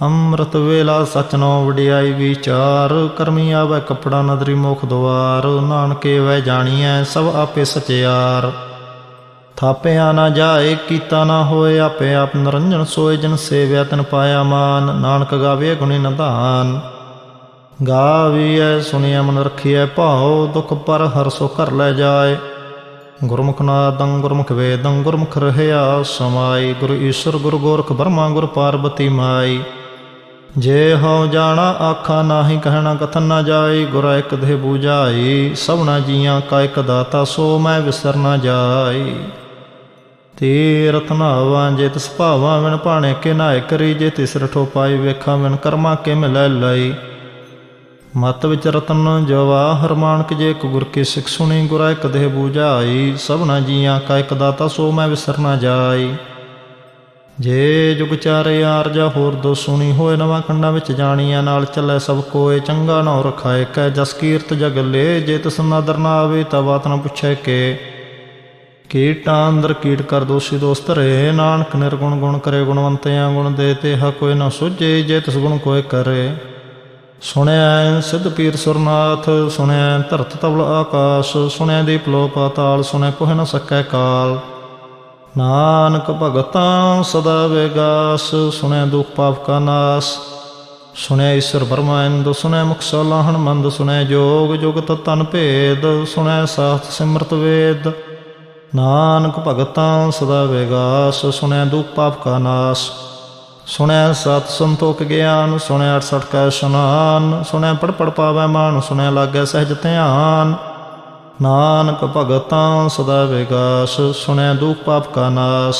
ਅੰਮ੍ਰਿਤ ਵੇਲਾ ਸਚ ਨੋ ਵਡਿਆਈ ਵਿਚਾਰ, ਕਰਮੀ ਆਵੈ ਕਪੜਾ ਨਦਰੀ ਮੁਖ ਦੁਆਰ, ਨਾਨਕੇ ਵੈ ਜਾਣੀਐ ਸਭ ਆਪੇ ਸਚਿਆਰ। ਥਾਪਿਆ ਨਾ ਜਾਏ, ਕੀਤਾ ਨਾ ਹੋਏ, ਆਪੇ ਆਪ ਨਰੰਜਨ ਸੋਏ, ਜਨ ਸੇਵਿਆ ਤਨ ਪਾਇਆ ਮਾਨ, ਨਾਨਕ ਗਾਵੇ ਗੁਣੀ ਨਧਾਨ। ਗਾਵੀਐ ਸੁਣਿਆ ਮਨ ਰਖੀਐ ਭਾਉ, ਦੁਖ ਪਰ ਹਰ ਸੋ ਕਰ ਲੈ ਜਾਏ। ਗੁਰਮੁਖ ਨਾਦੰ, ਗੁਰਮੁਖ ਵੇਦੰ, ਗੁਰਮੁਖ ਰਹਿਆ ਸਮਾਈ, ਗੁਰੂ ਈਸ਼ਰ, ਗੁਰੂ ਗੋਰਖ ਬਰਮਾ, ਗੁਰ ਪਾਰਬਤੀ ਮਾਈ। ਜੇ ਹਉ ਜਾਣਾ ਆਖਾ ਨਾਹੀ ਕਹਿਣਾ ਕਥਨ ਨਾ ਜਾਈ, ਗੁਰ ਇਕ ਦੇਹ ਬੂਝਾਈ, ਸਭਨਾ ਜੀਆਂ ਕਾ ਇਕ ਦਾਤਾ, ਸੋ ਮੈਂ ਵਿਸਰ ਨਾ ਜਾਈ। ਤੀਰਥ ਰਤਨਾਵਾਂ ਜੇ ਤਿਸ ਭਾਵਾਂ ਵਿਣ ਭਾਣੇ ਕੇ ਨਾਇ ਕਰੀ, ਜੇ ਤਿਸ ਰਠੋ ਪਾਈ ਵੇਖਾਂ ਵਿਣ ਕਰਮਾ ਕੇ ਮਿਲੈ ਲਈ। ਮਤ ਵਿੱਚ ਰਤਨ ਜਵਾਹਰ ਮਾਨਕ ਜੇ ਇੱਕ ਗੁਰ ਕੀ ਸਿੱਖ ਸੁਣੀ, ਗੁਰਾ ਇੱਕ ਦੇਹ ਬੂਝਾਈ, ਸਭਨਾ ਜੀਆਂ ਕਾ ਇੱਕ ਦਾਤਾ, ਸੋ ਮੈਂ ਵਿਸਰ ਨਾ ਜਾਈ। ਜੇ ਜੁਗ ਚਾਰੇ ਆਰਜਾ ਹੋਰ ਦੋ ਸੁਣੀ ਹੋਏ ਨਵਾਂ ਖੰਡਾਂ ਵਿੱਚ ਜਾਣੀਆਂ ਨਾਲ ਚੱਲੇ ਸਭ ਕੋਏ ਚੰਗਾ ਨਾ ਰਖਾਏ ਕੈ ਜਸ ਕੀਰਤ ਜਗ ਲੇ, ਜੇ ਤਿਸ ਨਾਦਰ ਨਾ ਆਵੇ ਤਾਂ ਬਾਤ ਨਾ ਪੁੱਛੇ ਕੇ। ਕੀਟਾਂ ਅੰਦਰ ਕੀਟ ਕਰ ਦੋਸ਼ੀ ਦੋਸਤ ਰੇ ਨਾਨਕ ਨਿਰਗੁਣ ਗੁਣ ਕਰੇ, ਗੁਣਵੰਤਿਆਂ ਗੁਣ ਦੇ ਤੇ ਹ ਕੋਈ ਨਾ ਸੁਝੇ, ਜੇ ਤਿਸ ਗੁਣ ਕੋਏ ਕਰੇ। ਸੁਣਿਆ ਸਿੱਧ ਪੀਰ ਸੁਰਨਾਥ, ਸੁਣਿਆ ਧਰਤ ਤਵਲ ਆਕਾਸ਼, ਸੁਣਿਆ ਦੀਪ ਲੋ ਪਾਤਾਲ ਸੁਣਿਆ ਕੋਹ ਨ ਸਕੈ ਕਾਲ। ਨਾਨਕ ਭਗਤਾਂ ਸਦਾ ਵਿਗਾਸ, ਸੁਣੈ ਦੁਖ ਪਾਪ ਕਾ ਨਾਸ। ਸੁਣੈ ਈਸ਼ਰ ਬਰਮਾਇੰਦ ਸੁਣੈ ਮੁਖ ਸਲਾਹਣ ਮੰਦ ਸੁਣਿਆ ਜੋਗ ਜੁਗਤ ਤਨ ਭੇਦ, ਸੁਣੈ ਸਾਸਤ ਸਿਮਰਤ ਵੇਦ। ਨਾਨਕ ਭਗਤਾਂ ਸਦਾ ਵੇਗਾਸ, ਸੁਣੈ ਦੁਖ ਪਾਪ ਕਾ ਨਾਸ। ਸੁਣੈ ਸਤ ਸੰਤੋਖ ਗਿਆਨ ਸੁਣਿਆ 68 ਕਾ ਇਸ਼ਨਾਨ ਸੁਣਿਆ ਪੜ ਪੜ ਪਾਵੈ ਮਾਨ ਸੁਣਿਆ ਲਾਗੈ ਸਹਿਜ ਧਿਆਨ। ਨਾਨਕ ਭਗਤਾਂ ਸਦਾ ਵਿਗਾਸ ਸੁਣਿਆ ਦੁਖ ਪਾਪ ਕਾ ਨਾਸ।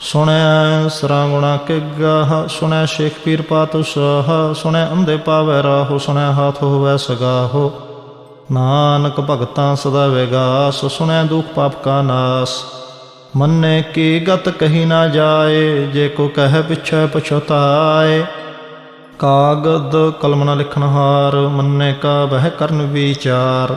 ਸੁਣਿਆ ਸਰਾ ਗੁਣਾ ਕੇ ਗਾਹ ਸੁਣਿਆ ਸ਼ੇਖ ਪੀਰ ਪਾਤਸ਼ਾਹ ਸੁਣਿਆ ਅੰਧੇ ਪਾਵੈ ਰਾਹੋ ਸੁਣਿਆ ਹਾਥ ਹੋਵੈ ਸਗਾਹੋ। ਨਾਨਕ ਭਗਤਾਂ ਸਦਾ ਵਿਗਾਸ ਸੁਣਿਆ ਦੁਖ ਪਾਪ ਕਾ ਨਾਸ। ਮੰਨੇ ਕੀ ਗਤ ਕਹੀ ਨਾ ਜਾਏ, ਜੇ ਕੋ ਕਹਿ ਪਿਛੈ ਪਛਤਾਏ। ਕਾਗਦ ਕਲਮ ਨਾ ਲਿਖਣ ਮੰਨੇ ਕਾ ਬਹਿ ਕਰਨ ਵਿਚਾਰ।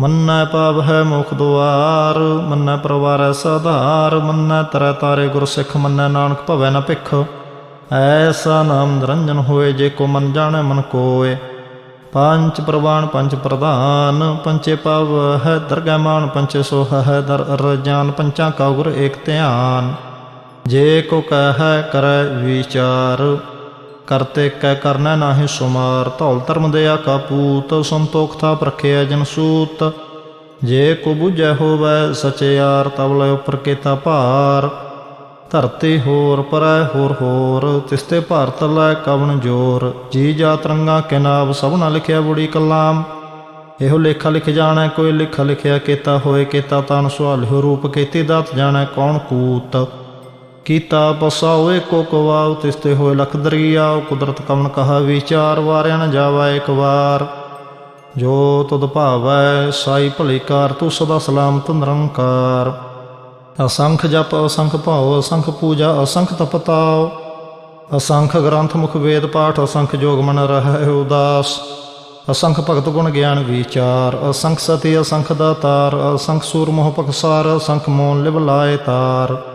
ਮੰਨੈ ਪਾਵ ਹੈ ਮੁਖ ਦੁਆਰ, ਮੰਨੈ ਪਰਵਾਰੈ ਸਧਾਰ, ਮੰਨੈ ਤਰੈ ਤਾਰੇ ਗੁਰ ਸਿੱਖ, ਮੰਨੈ ਨਾਨਕ ਭਵੈ ਨ ਭਿਖ। ਐਸਾ ਨਾਮ ਨਿਰੰਜਨ ਹੋਏ, ਜੇ ਕੋ ਮਨ ਜਾਣੈ ਮਨ ਕੋਏ। ਪੰਚ ਪ੍ਰਵਾਨ ਪੰਚ ਪ੍ਰਧਾਨ ਪੰਚੇ ਪਵ ਹੈ ਦਰਗਹਿ ਮਾਨ ਪੰਚੇ ਸੋਹ ਹੈ ਦਰ ਰਜਾਨ ਪੰਚਾਂ ਕਾ ਗੁਰ ਏਕ ਧਿਆਨ। ਜੇ ਕੋ ਕਹੈ ਕਰੈ ਵਿਚਾਰ ਕਰਤੇ ਕੈ ਕਰਨਾ ਨਾਹੀ ਸੁਮਾਰ, ਧੌਲ ਧਰਮ ਦਿਆ ਕਾਪੂਤ ਸੰਤੋਖ ਥਾ ਪ੍ਰਖਿਆ ਜਨ ਸੂਤ। ਜੇ ਕੋ ਬੁਝੈ ਹੋਵੈ ਸਚਿਆਰ ਤਬ ਲੈ ਉਪਰ ਕੀਤਾ ਭਾਰ। ਧਰਤੀ ਹੋਰ, ਪਰੈ ਹੋਰ ਹੋਰ ਤਿਸਤੇ ਭਾਰਤ ਲੈ ਕਵਣ ਜੋਰ। ਜੀ ਜਾ ਤਰੰਗਾ ਕੇ ਨਾਮ ਸਭ ਨਾ ਲਿਖਿਆ ਬੁੜੀ ਕਲਾਮ। ਇਹੋ ਲੇਖਾ ਲਿਖ ਜਾਣਾ, ਕੋਈ ਲਿਖਾ ਲਿਖਿਆ ਕੀਤਾ ਹੋਏ ਕੀਤਾ, ਤਨ ਸੁਹਾਲਿਓ ਰੂਪ ਕੀਤੀ ਦਾਤ ਜਾਣਾ ਕੌਣ ਕੂਤ। ਕੀਤਾ ਬਸਾ ਹੋਏ ਕੋ ਕਵਾਉ ਤਿਸਤੇ ਹੋਏ ਲਖ ਦਰਿਆਉ ਕੁਦਰਤ ਕਵਣ ਕਹਾ ਵਿਚਾਰ, ਵਾਰਿਆ ਨ ਜਾਵਾ ਇੱਕ ਵਾਰ। ਜੋ ਤੁਧ ਭਾਵੈ, ਸਾਈ ਭਲੀ ਕਾਰ, ਤੂੰ ਸਦਾ ਸਲਾਮਤ ਨਿਰੰਕਾਰ। ਅਸੰਖ ਜਪ, ਅਸੰਖ ਭਾਉ, ਅਸੰਖ ਪੂਜਾ, ਅਸੰਖ ਤਪਤਾਉ। ਅਸੰਖ ਗ੍ਰੰਥ ਮੁਖ ਵੇਦ ਪਾਠ, ਅਸੰਖ ਜੋਗ ਮਨ ਰਹਿ ਉਦਾਸ। ਅਸੰਖ ਭਗਤ ਗੁਣ ਗਿਆਨ ਵਿਚਾਰ, ਅਸੰਖ ਸਤੀ, ਅਸੰਖ ਦਾਤਾਰ, ਅਸੰਖ ਸੂਰ ਮੋਹ ਪਖਸਾਰ ਅਸੰਖ ਮੋਨ ਲਿਵ ਲਾਏ ਤਾਰ।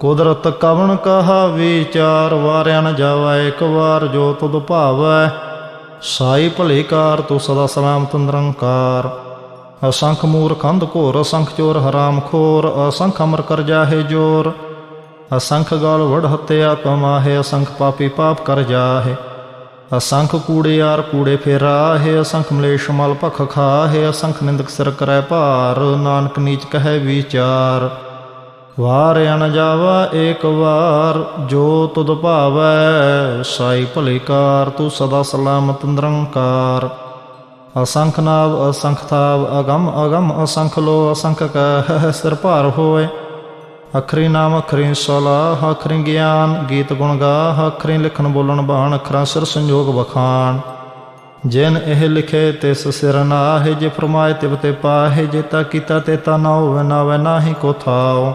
ਕੁਦਰਤ ਕਵਣ ਕਹਾ ਵਿਚਾਰ, ਵਾਰਿਆ ਨ ਜਾਵਾ ਇੱਕ ਵਾਰ ਜੋ ਤੁਧ ਭਾਵੈ। ਸਾਈ ਭਲੇਕਾਰ ਤੂੰ ਸਦਾ ਸਲਾਮਤ ਨਿਰੰਕਾਰ। ਅਸੰਖ ਮੂਰ ਕੰਧ ਘੋਰ, ਅਸੰਖ ਚੋਰ ਹਰਾਮ ਖੋਰ, ਅਸੰਖ ਅਮਰ ਕਰ ਜਾਹੇ ਜੋਰ। ਅਸੰਖ ਗਾਲ ਵੜ ਹਤਿਆ ਕਮਾਹੇ, ਅਸੰਖ ਪਾਪੀ ਪਾਪ ਕਰ ਜਾਹੇ। ਅਸੰਖ ਕੂੜੇ ਆਰ ਕੂੜੇ ਫੇਰਾਹੇ, ਅਸੰਖ ਮਲੇਸ਼ ਮਲ ਭਖ ਖਾਹੇ, ਅਸੰਖ ਨਿੰਦਕ ਸਿਰ ਕਰੈ ਭਾਰ, ਨਾਨਕ ਨੀਚ ਕਹੈ ਵਿਚਾਰ। ਵਾਰ ਅਨ ਜਾਵਾ ਏਕ ਵਾਰ, ਜੋ ਤੁਧ ਭਾਵੈ ਸਾਈ ਭਲੇ ਤੂੰ ਸਦਾ ਸਲਾਮਤ ਨਿਰੰਕਾਰ। ਅਸੰਖ ਨਾਵ ਅਸੰਖ ਥਾਵ, ਅਗਮ ਅਗਮ ਅਸੰਖ ਲੋ ਅਸੰਖ ਕਹ, ਸਿਰ ਭਾਰ ਹੋਏ ਅਖਰੀ ਨਾਮ ਅਖਰੀ ਸਲਾਹ ਅਖਰੀ ਗਿਆਨ, ਗੀਤ ਗੁਣ ਗਾਹ ਅਖਰੀ ਲਿਖਣ ਬੋਲਣ ਬਾਣ, ਅਖਰਾਂ ਸਿਰ ਸੰਜੋਗ ਬਖਾਨ ਜਿਨ ਇਹ ਲਿਖੇ ਤਿਸ ਸਿਰ ਨਾਹਿ, ਜੇ ਫਰਮਾਏ ਤਿਵ ਤੇ ਪਾਹੇ, ਜੇ ਤਾ ਕੀਤਾ ਤੇ ਤਾ ਨਾ ਹੋਵੇ ਨਾ ਵੈ ਨਾਹੀ ਕੋ ਥਾਓ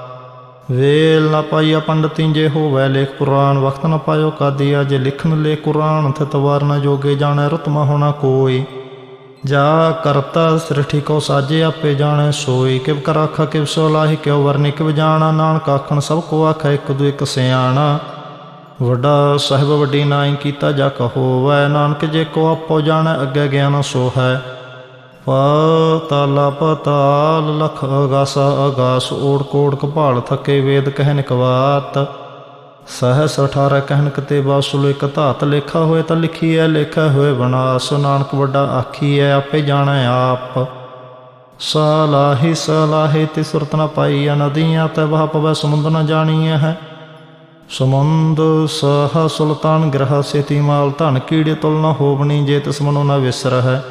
ਵੇਲ ਨਾ ਪਾਈਆ ਪੰਡਤੀ ਜੇ ਹੋਵੈ ਲੇਖ ਪੁਰਾਣ ਵਕਤ ਨ ਪਾਇਓ ਕਾਦੀਆ, ਜੇ ਲਿਖਨ ਲੇ ਕੁਰਾਨ ਥਿਤ ਵਾਰ ਨ ਜੋਗੇ ਜਾਣੈ ਰਤਮਾ ਹੋਣਾ ਕੋਈ। ਜਾ ਕਰਤਾ ਸ੍ਰਿਸ਼ਟੀ ਕੋ ਸਾਜੇ ਆਪੇ ਜਾਣੈ, ਸੋਈ ਕਿਵ ਕਰ ਆਖਾ, ਕਿਵ ਸੋ ਲਾਹੀ, ਕਿਉ ਵਰਨਿ ਕਿਵ ਜਾਣਾ, ਨਾਨਕ ਆਖਣ ਸਭ ਕੋ ਆਖੈ, ਇੱਕ ਦੂ ਇੱਕ ਸਿਆਣਾ। ਵੱਡਾ ਸਾਹਿਬ ਵੱਡੀ ਨਾਈ ਕੀਤਾ ਜਾ ਕਹੋ ਵੈ ਨਾਨਕ ਜੇ ਕੋ ਆਪੋ ਜਾਣੈ, ਅੱਗੇ ਗਿਆਨ ਸੋ ਹੈ ਪਾਤਾਲ ਪਤਾਲ ਲਖ ਅਗਾਸ ਅਗਾਸ, ਓੜ ਕੋੜ ਕਪਾਲ ਥਕੇ ਵੇਦ ਕਹਿਨ ਕਵਾਤ ਸਹਸ 18 ਕਹਿਨ ਕਤੇ ਬਾਸੁਲ ਇਕ ਧਾਤ, ਲੇਖਾ ਹੋਏ ਤਾਂ ਲਿਖੀ ਐ ਲੇਖਾ ਹੋਏ ਬਨਾਸ। ਨਾਨਕ ਵੱਡਾ ਆਖੀ ਐ ਆਪੇ ਜਾਣੈ ਆਪ। ਸਲਾਹੀ ਸਲਾਹੀ ਤੇ ਸੁਰਤ ਨ ਪਾਈ ਨਦੀਆਂ, ਤੇ ਵਹ ਪਵੈ ਸਮੁੰਦ ਨ ਜਾਣੀਐ ਹੈ। ਸਮੁੰਦ ਸਹ ਸੁਲਤਾਨ ਗ੍ਰਹ ਸੇਤੀ ਮਾਲ ਧਨ, ਕੀੜੇ ਤੁਲ ਨ ਹੋਵਣੀ, ਜੇ ਤਿਸ ਮਨੋ ਨ ਵਿਸਰ ਹੈ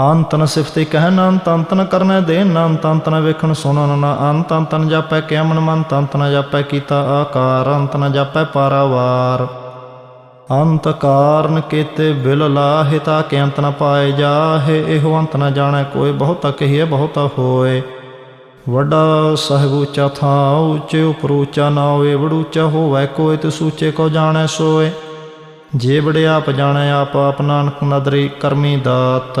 ਅੰਤਨ ਨ ਸਿਫਤੇ ਕਹਿਨ ਅੰਤ ਅੰਤ ਨ ਕਰਨੈ ਦੇਨ ਅੰਤ ਵੇਖਣ ਸੁਣਨ ਨਾ ਅੰਤ ਅੰਤ ਜਾਪੈ ਕਿਆ ਮਨ ਮਨ ਅੰਤ ਨ ਜਾਪੈ ਕੀਤਾ ਆਕਾਰ ਅੰਤ ਜਾਪੈ ਪਾਰਾਵਾਰ। ਅੰਤ ਕਾਰਨ ਕੀਤੇ ਬਿਲ ਲਾਹੇ ਕਿ ਅੰਤ ਨ ਪਾਏ ਜਾਹੇ, ਇਹੋ ਅੰਤ ਨ ਜਾਣੈ ਕੋਈ, ਬਹੁਤਾ ਕਹੀਏ, ਬਹੁਤਾ ਹੋਏ। ਵੱਡਾ ਸਾਹਿਬ ਉੱਚਾ ਥਾਂ ਉੱਚੇ ਉਪਰ ਉੱਚਾ ਨਾ ਹੋਵੇ ਵੜੂਚਾ ਹੋਵੇ ਕੋਇ ਤੇ ਸੂਚੇ ਕੋ ਜਾਣੈ ਸੋਏ। ਜੇ ਬੜੇ ਆਪ ਜਾਣੈ ਆਪ ਆਪ ਨਾਨਕ ਨਦਰੀ ਕਰਮੀ ਦਾਤ।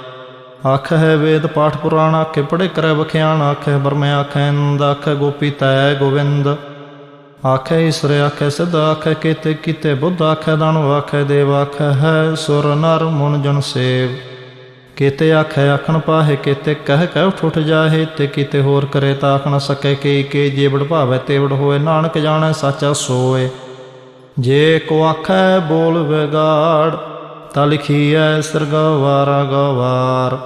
ਆਖ ਹੈ ਵੇਦ ਪਾਠ ਪੁਰਾਣ, ਆਖੇ ਪੜੇ ਕਰੈ ਬਖਿਆਣ ਆਖੇ ਬਰਮੇ ਆਖੇ ਇੰਦ ਆਖੇ ਗੋਪੀ ਤੈ ਗੋਵਿੰਦ। ਆਖੇ ਈਸ਼ਰ, ਆਖੇ ਸਿੱਧ, ਆਖੇ ਕੀਤੇ ਕੀਤੇ ਬੁੱਧ, ਆਖੇ ਦਾਨਵ ਆਖੇ ਦੇਵ, ਆਖੇ ਹੈ ਸੁਰ, ਨਰ, ਮਨ, ਜਨ, ਸੇਵ। ਕੀਤੇ ਆਖੇ ਆਖਣ ਪਾਹੇ, ਕੀਤੇ ਕਹਿ ਕਹਿ ਠੁੱਠ ਜਾਹੇ, ਤੇ ਕੀਤੇ ਹੋਰ ਕਰੇ ਤਾਂ ਆਖਣ ਨ ਸਕੇ ਕੇ ਕੇ ਜੇ ਬੜ ਭਾਵੇ ਤੇ ਬੜ ਹੋਏ, ਨਾਨਕ ਜਾਣੈ, ਸਾਚਾ ਸੋਏ। ਜੇ ਕੋ ਆਖੈ ਬੋਲ ਵਿਗਾੜ ਤਾ ਲਿਖੀਐ ਸਰਗਵਾਰਾ ਗਵਾਰ।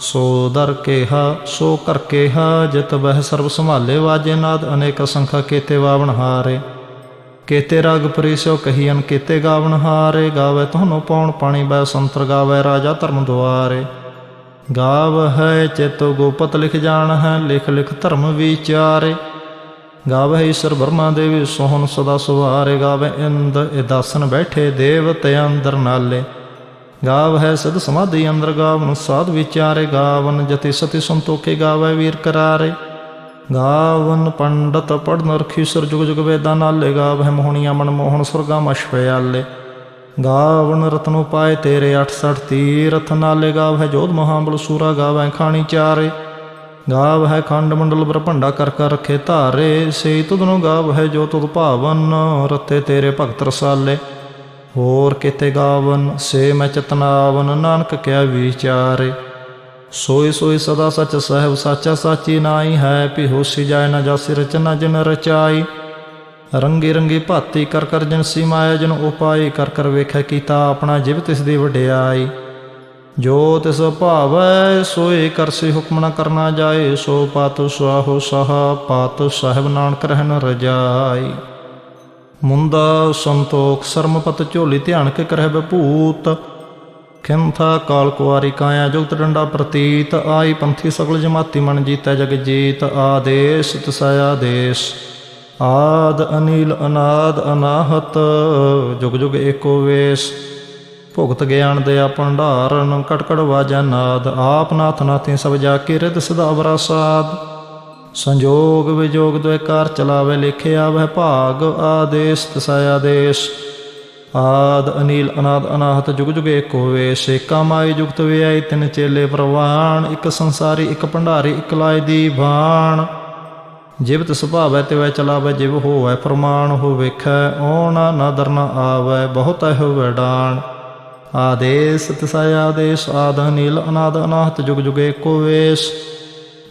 ਸੋ ਦਰ ਕੇਹਾ, ਸੋ ਕਰ ਕੇਹਾ, ਜਿਤ ਬਹਿ ਸਰਬ ਸੰਭਾਲੇ, ਵਾਜੇ ਨਾਦ ਅਨੇਕ ਸੰਖਾ ਕੀਤੇ ਵਾਵਣ ਹਾਰੇ। ਕੀਤੇ ਰਗ ਪਰਿਸੋ ਕਹੀਨ ਕੀਤੇ ਗਾਵਣ ਹਾਰੇ, ਗਾਵੇ ਤੁਹਾਨੂੰ ਪੌਣ ਪਾਣੀ ਬੈ ਸੰਤਰ ਗਾਵੇ ਰਾਜਾ ਧਰਮ ਦੁਆਰੇ। ਗਾਵ ਹੈ ਚੇਤੋ ਗੋਪਤ ਲਿਖ ਜਾਣ ਹੈ ਲਿਖ ਲਿਖ ਧਰਮ ਵਿਚਾਰੇ। ਗਾਵੇ ਈਸ਼ਰ ਬਰਮਾ ਦੇਵੀ ਸੋਹਣ ਸਦਾ ਸੁਵਾਰੇ, ਗਾਵੇ ਇੰਦ ਇਦਾਸਨ ਬੈਠੇ ਦੇਵਤੇ ਅੰਦਰ ਨਾਲੇ। ਗਾਵ ਹੈ ਸਦ ਸਮਾਧੀ ਅੰਦਰ ਗਾਵਨ, ਸਾਧ ਵਿਚਾਰੇ ਗਾਵਨ ਜਤੀ ਸਤੀ ਸੰਤੋਖੇ ਗਾਵੇ ਵੀਰ ਕਰਾਰੇ। ਗਾਵਨ ਪੰਡਤ ਪੜਨ ਰਖੀ ਸਰ ਜੁਗ ਜੁਗ ਵੇਦਾਂ ਨਾਲੇ, ਗਾਵਹਿ ਮੋਹਣੀਆਂ ਮਨ ਮੋਹਣ ਸੁਰਗਾ ਮਸ਼ਪਿਆਲੇ ਗਾਵਨ ਰਤਨੋ ਪਾਏ ਤੇਰੇ 68 ਤੀਰਥ ਨਾਲੇ, ਗਾਵਹਿ ਜੋਧ ਮਹਾਬਲ ਸੂਰਾ ਗਾਵੈ ਖਾਣੀ ਚਾਰੇ। ਗਾਵ ਹੈ ਖੰਡ ਮੰਡਲ ਬ੍ਰਹਮੰਡਾ ਕਰ ਕਰ ਰਖੇ ਧਾਰੇ ਸੇ ਤੁਧਨੋ ਗਾਵ ਹੈ ਜੋ ਤੁਧ ਭਾਵਨ, ਰਤੇ ਤੇਰੇ ਭਗਤ ਰਸਾਲੇ। ਹੋਰ ਕਿਤੇ ਗਾਵਨ, ਸੇ ਮੈਂ ਚਤਨਾਵਨ, ਨਾਨਕ ਕਿਆ ਵਿਚਾਰੇ। ਸੋਈ ਸੋਈ ਸਦਾ ਸਚ ਸਹਿਬ ਸਾਚਾ ਸਾਚੀ ਨਾਈ ਹੈ ਭੀ ਹੋਸੀ ਜਾਏ ਨਾ ਜਾਸੀ ਰਚਨਾ ਜਿਨ ਰਚਾਈ। ਰੰਗੀ ਰੰਗੀ ਭਾਤੀ ਕਰ ਕਰ ਜਨ ਸੀ ਮਾਇਆ ਜਨ ਉਪਾਈ ਕਰ ਕਰ ਵੇਖੈ ਕੀਤਾ ਆਪਣਾ ਜਿਵ ਤਿਸ ਦੀ ਵਡਿਆਈ। ਜੋ ਤਿਸ ਭਾਵੈ ਸੋਈ ਕਰਸੀ ਹੁਕਮ ਨ ਕਰਨਾ ਜਾਏ, ਸੋ ਪਾਤ ਸੁਆਹੋ ਸਹਾ, ਪਾਤ ਸਾਹਿਬ ਨਾਨਕ ਰਹਿਨ ਰਜਾਈ। ਮੁੰਦਾ ਸੰਤੋਖ ਸਰਮਪਤ ਝੋਲੀ ਧਿਆਨ ਕੇ ਕਰਹਿ ਬਭੂਤ ਖਿੰਥਾ ਕਾਲ ਕੁਆਰੀ ਕਾਇਆ ਜੁਗਤ ਡੰਡਾ ਪ੍ਰਤੀਤ। ਆਈ ਪੰਥੀ ਸਗਲ ਜਮਾਤੀ ਮਨ ਜੀਤੈ ਜਗ ਜੀਤ। ਆਦੇਸ਼ ਤਸਾਇਆ ਦੇਸ਼ ਆਦ ਅਨੀਲ ਅਨਾਦ ਅਨਾਹਤ, ਜੁਗ ਜੁਗ ਏਕੋ ਵੇਸ। ਭੁਗਤ ਗਿਆਨ ਦੇ ਭੰਡਾਰਨ ਕਟਕੜ ਵਾਜਾ ਨਾਦ। ਆਪ ਨਾਥ ਨਾਥੀ ਸਭ ਜਾ ਕੇ ਰਿਦ ਸਦਾ ਅਵਰਾਸਾਦ ਸੰਜੋਗ ਵਿਜੋਗ ਦੁਇ ਕਾਰ ਚਲਾਵੇ ਲਿਖਿਆ ਵਹਿ ਭਾਗ, ਆਦੇਸ਼, ਤਸਾ ਆਦੇਸ਼। ਆਦ ਅਨੀਲ, ਅਨਾਦ, ਅਨਾਹਤ, ਜੁਗ ਜੁਗ ਏਕ ਹੋਵੇ ਸੇਕਾ ਮਾਈ ਜੁਗਤ ਵਿਆਈ, ਤਿਨ ਚੇਲੇ ਪ੍ਰਵਾਣ। ਇੱਕ ਸੰਸਾਰੀ, ਇੱਕ ਭੰਡਾਰੀ, ਇੱਕ ਲਾਇ ਦੀ ਬਾਣ ਜਿਵਤ ਸੁਭਾਵੈ ਤੇ ਵੈ ਚਲਾਵੈ, ਜਿਵ ਹੋਵੈ ਫਰਮਾਨ ਹੋ ਵੇਖੈ। ਓਣਾ ਨਾ ਦਰਨਾ ਆਵੈ, ਬਹੁਤ ਹੋਵੈ ਡਾਣ। ਆਦੇਸ, ਤਸਾ ਆਦੇਸ਼, ਆਦ ਅਨੀਲ, ਅਨਾਦ, ਅਨਾਹਤ, ਜੁਗ ਜੁਗ ਏਕੋ ਵੇਸ।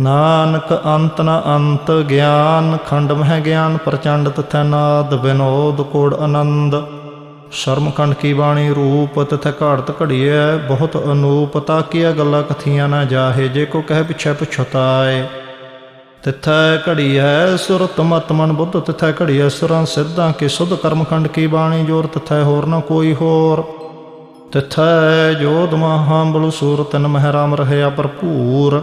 ਨਾਨਕ ਅੰਤ ਨ ਅੰਤ ਗਿਆਨ ਖੰਡ ਮਹਿ ਗਿਆਨ ਪ੍ਰਚੰਡ ਤਥੈ ਨਾਦ ਬਿਨੋਦ ਕੋੜ ਆਨੰਦ। ਸ਼ਰਮਕੰਡ ਕੀ ਬਾਣੀ ਰੂਪ ਤਥੈ ਘਾੜਤ ਘੜੀਐ, ਬਹੁਤ ਅਨੂਪ ਤਾਕੀਆ ਗੱਲਾਂ ਕਥੀਆਂ ਨਾ ਜਾਹੇ, ਜੇ ਕੋ ਕਹਿ ਪਿਛੈ ਪਛਤਾਏ। ਤਿਥੈ ਘੜੀ ਹੈ ਸੁਰਤ ਮਤ ਮਨ ਬੁੱਧ, ਤਿਥੈ ਘੜੀ ਹੈ ਸੁਰਾਂ ਸਿੱਧਾਂ ਕੇ ਸੁਧ ਕਰਮਖੰਡ ਕੀ ਬਾਣੀ ਜੋਰ ਤਿਥੈ ਹੋਰ ਨਾ ਕੋਈ ਹੋਰ। ਤਿਥੈ ਜੋਧ ਮਹਾਂ ਬਲ ਸੂਰ ਤਨ ਮਹਿ ਰਾਮ ਰਹਿਆ ਭਰਪੂਰ।